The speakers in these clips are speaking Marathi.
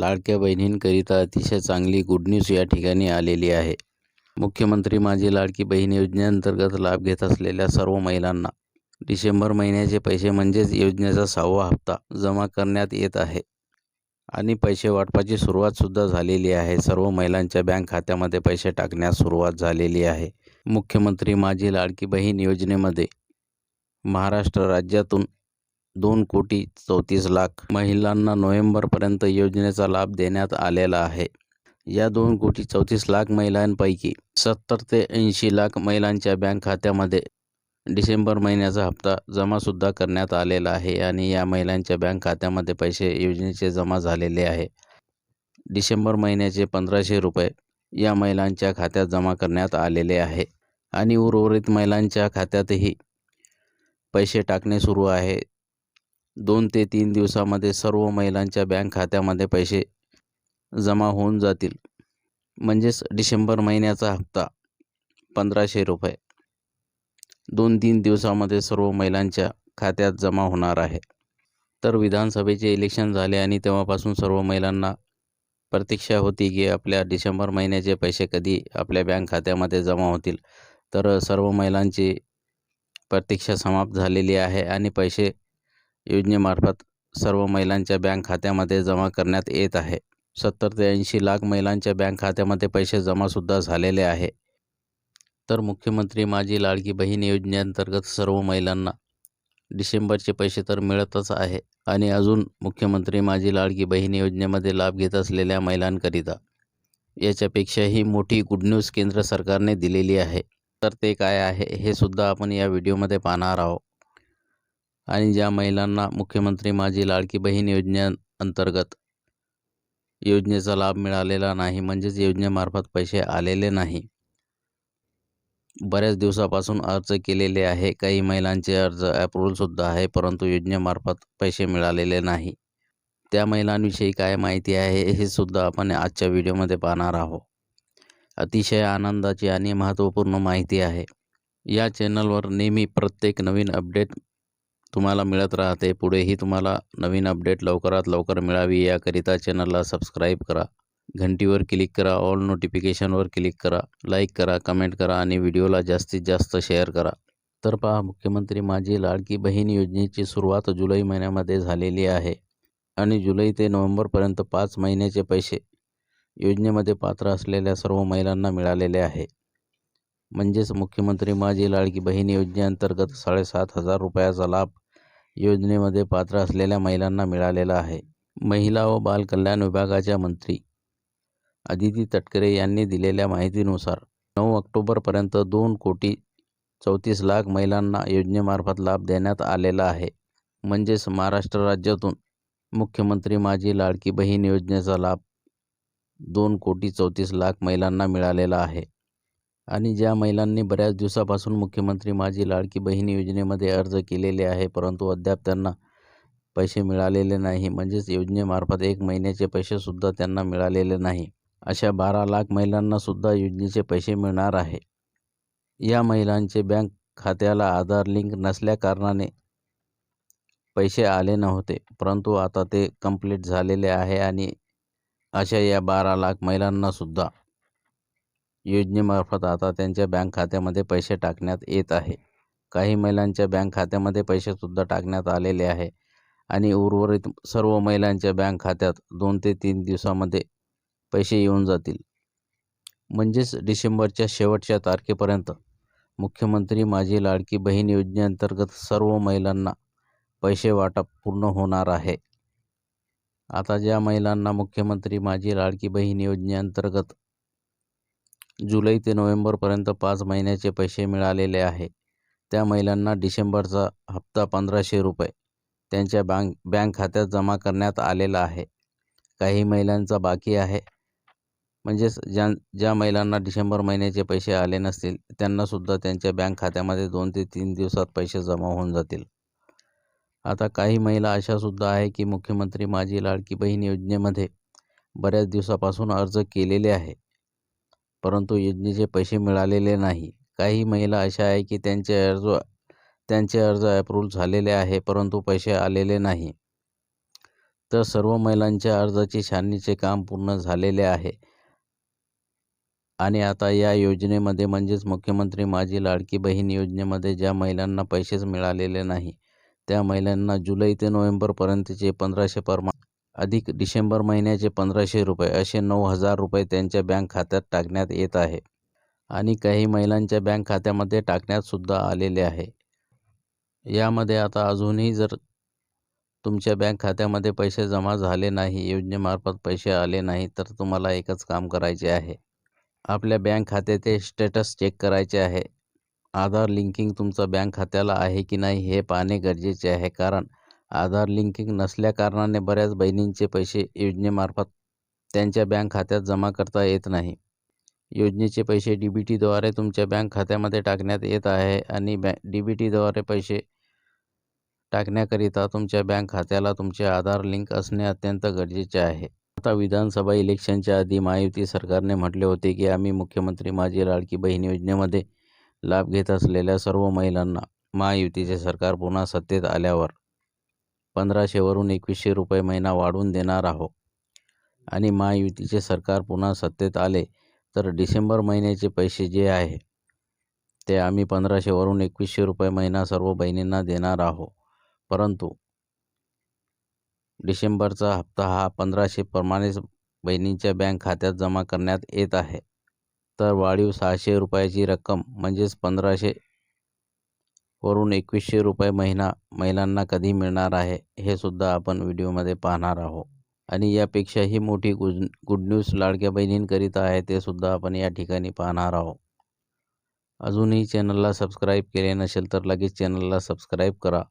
लाडक्या बहिणींकरिता अतिशय चांगली गुड न्यूज या ठिकाणी आलेली आहे. मुख्यमंत्री माझी लाडकी बहीण योजनेअंतर्गत लाभ घेत असलेल्या सर्व महिलांना डिसेंबर महिन्याचे पैसे म्हणजेच योजनेचा सहावा हप्ता जमा करण्यात येत आहे. आणि पैसे वाटपाची सुरुवातसुद्धा झालेली आहे. सर्व महिलांच्या बँक खात्यामध्ये पैसे टाकण्यास सुरुवात झालेली आहे. मुख्यमंत्री माझी लाडकी बहीण योजनेमध्ये महाराष्ट्र राज्यातून दोन कोटी चौतीस लाख महिलांना नोव्हेंबरपर्यंत योजनेचा लाभ देण्यात आलेला आहे. या दोन कोटी चौतीस लाख महिलांपैकी सत्तर ते ऐंशी लाख महिलांच्या बँक खात्यामध्ये डिसेंबर महिन्याचा हप्ता जमासुद्धा करण्यात आलेला आहे आणि या महिलांच्या बँक खात्यामध्ये पैसे योजनेचे जमा झालेले आहे. डिसेंबर महिन्याचे पंधराशे रुपये या महिलांच्या खात्यात जमा करण्यात आलेले आहे आणि उर्वरित महिलांच्या खात्यातही पैसे टाकणे सुरू आहे. दोन ते तीन दिवसामध्ये सर्व महिलांच्या बँक खात्यामध्ये पैसे जमा होऊन जातील. म्हणजेच डिसेंबर महिन्याचा हप्ता पंधराशे रुपये. दोन तीन दिवसामध्ये सर्व महिलांच्या खात्यात जमा होणार आहे. तर विधानसभेचे इलेक्शन झाले आणि तेव्हापासून सर्व महिलांना प्रतीक्षा होती की आपल्या डिसेंबर महिन्याचे पैसे कधी आपल्या बँक खात्यामध्ये जमा होतील. तर सर्व महिलांची प्रतीक्षा समाप्त झालेली आहे आणि पैसे योजनेमार्फत सर्व महिलांच्या बँक खात्यामध्ये जमा करण्यात येत आहे. सत्तर ते ऐंशी लाख महिलांच्या बँक खात्यामध्ये पैसे जमासुद्धा झालेले आहे. तर मुख्यमंत्री माझी लाडकी बहीण योजनेअंतर्गत सर्व महिलांना डिसेंबरचे पैसे तर मिळतच आहे आणि अजून मुख्यमंत्री माझी लाडकी बहीण योजनेमध्ये लाभ घेत असलेल्या महिलांकरिता याच्यापेक्षाही मोठी गुड न्यूज केंद्र सरकारने दिलेली आहे. तर ते काय आहे हे सुद्धा आपण या व्हिडिओमध्ये पाहणार आहोत. आणि ज्या महिलांना मुख्यमंत्री माझी लाडकी बहीण योजनेअंतर्गत योजनेचा लाभ मिळालेला नाही म्हणजेच योजनेमार्फत पैसे आलेले नाही. बऱ्याच दिवसापासून अर्ज केलेले आहे. काही महिलांचे अर्ज ॲप्रूव्हलसुद्धा आहे परंतु योजनेमार्फत पैसे मिळालेले नाही. त्या महिलांविषयी काय माहिती आहे हे सुद्धा आपण आजच्या व्हिडिओमध्ये पाहणार आहोत. अतिशय आनंदाची आणि महत्त्वपूर्ण माहिती आहे. या चॅनलवर नेहमी प्रत्येक नवीन अपडेट तुम्हाला मिळत राहते. पुढेही तुम्हाला नवीन अपडेट लवकरात लवकर मिळावी याकरिता चॅनलला सबस्क्राईब करा. घंटीवर क्लिक करा ऑल नोटिफिकेशनवर क्लिक करा लाईक करा कमेंट करा आणि व्हिडिओला जास्तीत जास्त शेअर करा. तर पहा मुख्यमंत्री माझी लाडकी बहीण योजनेची सुरुवात जुलै महिन्यामध्ये झालेली आहे आणि जुलै ते नोव्हेंबरपर्यंत पाच महिन्याचे पैसे योजनेमध्ये पात्र असलेल्या सर्व महिलांना मिळालेले आहे. म्हणजेच मुख्यमंत्री माझी लाडकी बहीण योजनेअंतर्गत साडेसात हजार रुपयाचा लाभ योजनेमध्ये पात्र असलेल्या महिलांना मिळालेला आहे. महिला व बालकल्याण विभागाच्या मंत्री अदिती तटकरे यांनी दिलेल्या माहितीनुसार नऊ ऑक्टोबरपर्यंत दोन कोटी चौतीस लाख महिलांना योजनेमार्फत लाभ देण्यात आलेला आहे. म्हणजेच महाराष्ट्र राज्यातून मुख्यमंत्री माझी लाडकी बहीण योजनेचा लाभ दोन कोटी चौतीस लाख महिलांना मिळालेला आहे. आणि ज्या महिलांनी बऱ्याच दिवसापासून मुख्यमंत्री माझी लाडकी बहीण योजनेमध्ये अर्ज केलेले आहे परंतु अद्याप त्यांना पैसे मिळालेले नाही. म्हणजेच योजनेमार्फत एक महिन्याचे पैसेसुद्धा त्यांना मिळालेले नाही. अशा बारा लाख महिलांनासुद्धा योजनेचे पैसे मिळणार आहे. या महिलांचे बँक खात्याला आधार लिंक नसल्याकारणाने पैसे आले नव्हते परंतु आता ते कंप्लीट झालेले आहे आणि अशा या बारा लाख महिलांनासुद्धा योजनेमार्फत आता त्यांच्या बँक खात्यामध्ये पैसे टाकण्यात येत आहे. काही महिलांच्या बँक खात्यामध्ये पैसेसुद्धा टाकण्यात आलेले आहे आणि उर्वरित सर्व महिलांच्या बँक खात्यात दोन ते तीन दिवसामध्ये पैसे येऊन जातील. म्हणजेच डिसेंबरच्या शेवटच्या तारखेपर्यंत मुख्यमंत्री माझी लाडकी बहीण योजनेअंतर्गत सर्व महिलांना पैसे वाटप पूर्ण होणार आहे. आता ज्या महिलांना मुख्यमंत्री माझी लाडकी बहीण योजनेअंतर्गत जुलै ते नोव्हेंबरपर्यंत पाच महिन्याचे पैसे मिळालेले आहे. त्या महिलांना डिसेंबरचा हप्ता पंधराशे रुपये त्यांच्या बँक बँक खात्यात जमा करण्यात आलेला आहे. काही महिलांचा बाकी आहे. म्हणजेच ज्या ज्या महिलांना डिसेंबर महिन्याचे पैसे आले नसतील त्यांनासुद्धा त्यांच्या बँक खात्यामध्ये दोन ते तीन दिवसात पैसे जमा होऊन जातील. आता काही महिला अशासुद्धा आहे की मुख्यमंत्री माझी लाडकी बहीण योजनेमध्ये बऱ्याच दिवसापासून अर्ज केलेले आहे. परंतु योजनेचे पैसे मिळालेले नाही. काही महिला अशा आहे की त्यांचे अर्ज त्यांचे अर्ज अप्रूव्ह झालेले आहे परंतु पैसे आलेले नाही. तर सर्व महिलांच्या अर्जाची छाननीचे काम पूर्ण झालेले आहे. आणि आता या योजनेमध्ये म्हणजेच मुख्यमंत्री माझी लाडकी बहीण योजनेमध्ये ज्या महिलांना पैसेच मिळालेले नाही त्या महिलांना जुलै ते नोव्हेंबरपर्यंतचे पंधराशे परमा अधिक डिसेंबर महिन्याचे पंधराशे रुपये असे नऊ हजार रुपये त्यांच्या बँक खात्यात टाकण्यात येत आहे. आणि काही महिलांच्या बँक खात्यामध्ये टाकण्यातसुद्धा आलेले आहे. यामध्ये आता अजूनही जर तुमच्या बँक खात्यामध्ये पैसे जमा झाले नाही योजनेमार्फत पैसे आले नाही तर तुम्हाला एकच काम करायचे आहे. आपल्या बँक खात्याचे स्टेटस चेक करायचे आहे. आधार लिंकिंग तुमचं बँक खात्याला आहे की नाही हे पाहणे गरजेचे आहे. कारण आधार लिंकिंग नसल्याकारणाने बऱ्याच बहिणींचे पैसे योजनेमार्फत त्यांच्या बँक खात्यात जमा करता येत नाही. योजनेचे पैसे डी बी टीद्वारे तुमच्या बँक खात्यामध्ये टाकण्यात येत आहे आणि बॅ डी बी टीद्वारे पैसे टाकण्याकरिता तुमच्या बँक खात्याला तुमचे आधार लिंक असणे अत्यंत गरजेचे आहे. आता विधानसभा इलेक्शनच्या आधी महायुती सरकारने म्हटले होते की आम्ही मुख्यमंत्री माझी लाडकी बहीण योजनेमध्ये लाभ घेत असलेल्या सर्व महिलांना महायुतीचे सरकार पुन्हा सत्तेत आल्यावर पंधराशेवरून एकवीसशे रुपये महिना वाढवून देणार आहो आणि महायुतीचे सरकार पुन्हा सत्तेत आले तर डिसेंबर महिन्याचे पैसे जे आहे ते आम्ही पंधराशेवरून एकवीसशे रुपये महिना सर्व बहिणींना देणार आहो परंतु डिसेंबरचा हप्ता हा पंधराशे प्रमाणेच बहिणींच्या बँक खात्यात जमा करण्यात येत आहे. तर वाढीव सहाशे रुपयाची रक्कम म्हणजेच पंधराशे वरून एकवीसशे रुपये महिना महिलांना कधी मिळणार आहे हे सुद्धा आपण व्हिडिओमध्ये पाहणार आहोत. आणि यापेक्षाही मोठी गुज गुड न्यूज लाडक्या बहिणींकरिता आहे ते सुद्धा आपण या ठिकाणी पाहणार आहोत. अजूनही चॅनलला सबस्क्राईब केले नसेल तर लगेच चॅनलला सबस्क्राईब करा.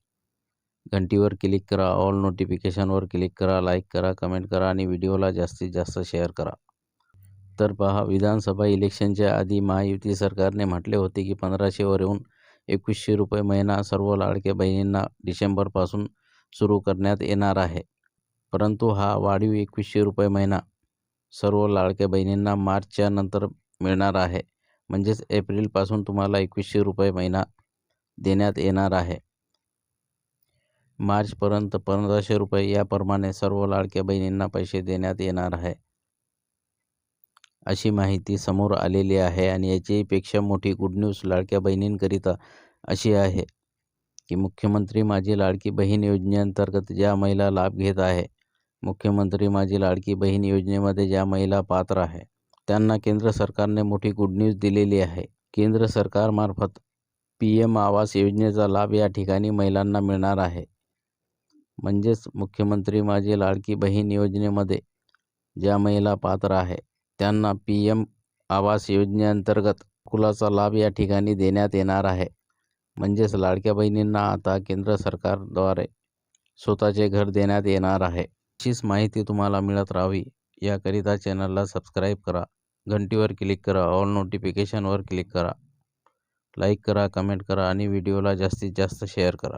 घंटीवर क्लिक करा ऑल नोटिफिकेशनवर क्लिक करा लाईक करा कमेंट करा आणि व्हिडिओला जास्तीत जास्त शेअर करा. तर पहा विधानसभा इलेक्शनच्या आधी महायुती सरकारने म्हटले होते की पंधराशेवर येऊन एकवीसशे रुपये महिना सर्व लाडक्या बहिणींना डिसेंबरपासून सुरू करण्यात येणार आहे. परंतु हा वाढीव एकवीसशे रुपये महिना सर्व लाडक्या बहिणींना मार्चच्या नंतर मिळणार आहे. म्हणजेच एप्रिलपासून तुम्हाला एकवीसशे रुपये महिना देण्यात येणार आहे. मार्चपर्यंत पंधराशे रुपये याप्रमाणे सर्व लाडक्या बहिणींना पैसे देण्यात येणार आहे. अशी माहिती समोर आलेली आहे आणि याच्यापेक्षा मोठी गुड न्यूज लाडक्या बहिणींकरिता अशी आहे की मुख्यमंत्री माझी लाडकी बहीण योजनेअंतर्गत ज्या महिला लाभ घेत आहे मुख्यमंत्री माझी लाडकी बहीण योजनेमध्ये ज्या महिला पात्र आहे त्यांना केंद्र सरकारने मोठी गुड न्यूज दिलेली आहे. केंद्र सरकारमार्फत पी एम आवास योजनेचा लाभ या ठिकाणी महिलांना मिळणार आहे. म्हणजेच मुख्यमंत्री माझी लाडकी बहीण योजनेमध्ये ज्या महिला पात्र आहे त्यांना पी.एम आवास योजनेअंतर्गत कुलाचा लाभ या ठिकाणी देण्यात येणार आहे. म्हणजेच लाडक्या बहिणींना आता केंद्र सरकारद्वारे स्वतःचे घर देण्यात येणार आहे. अशीच माहिती तुम्हाला मिळत राहावी याकरिता चॅनलला सबस्क्राईब करा घंटीवर क्लिक करा ऑल नोटिफिकेशनवर क्लिक करा. लाईक करा कमेंट करा आणि व्हिडिओला जास्तीत जास्त शेअर करा.